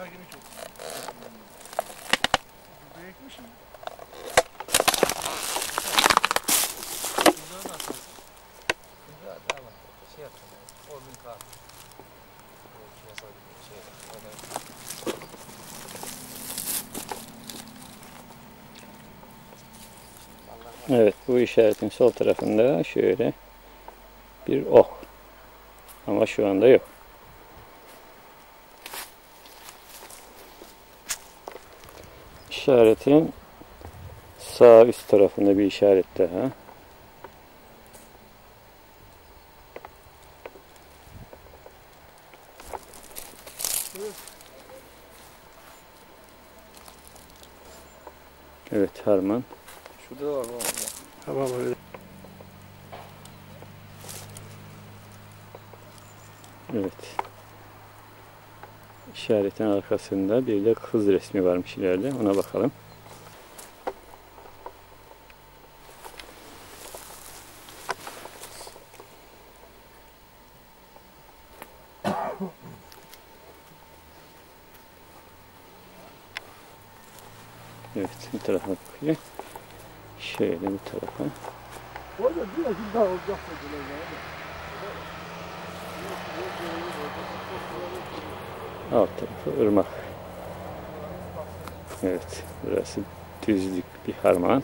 yine çok. Burada ekmişim. Bunları da atarsın. Bunları da ama şey yani, 10 bin Allah Evet bu işaretin sol tarafında şöyle bir ok. Ama şu anda yok. İşaretin sağ üst tarafında bir işaret daha. Evet harman. Şurada da var. Tamam öyle. Evet. İşaretin arkasında bir de kız resmi varmış ileride. Ona bakalım. Evet, bu tarafa bakıyor. Şöyle bu tarafa. Orada biraz daha olacak Alt tarafı ırmak. Evet, burası düzlük bir harman.